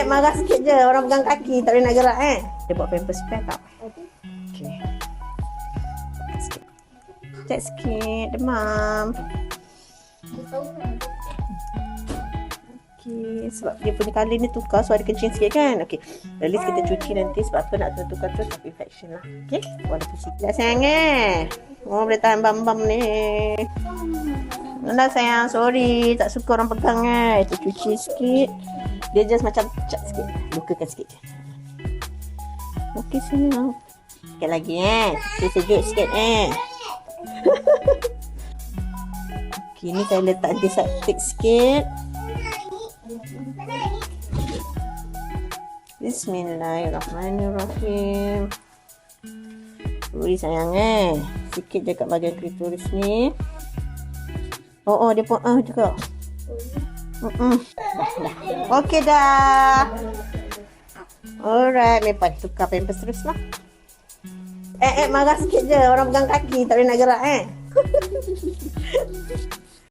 eh marah sikit je. Orang pegang kaki tak boleh nak gerak eh. Dia buat pampers spare tak? Okey. Cek sikit. Demam. Okey. Sebab dia punya colour ni tukar so ada kencing sikit kan? Okey. At least kita cuci nanti sebab apa nak tukar terus tapi infection lah. Okey. Walaupun sikit. Dah sayang eh. Oh boleh tahan bam-bam ni. Dah sayang. Sorry. Tak suka orang pegang eh. Itu cuci sikit. Dia just macam cat sikit. Lukakan sikit je. Okey sini lah. Sikit lagi eh. Dia sejuk sikit eh. Okey ni saya letak antiseptik sikit. Bismillahirrahmanirrahim. Ui sayang eh. Sikit je kat bahagian klitoris ni. Oh oh dia pun ah juga. Mm-mm. Dah, dah. Alright, Mepan tukar pampers terus lah. Eh, eh, marah sikit je. Orang pegang kaki tak boleh nak gerak eh.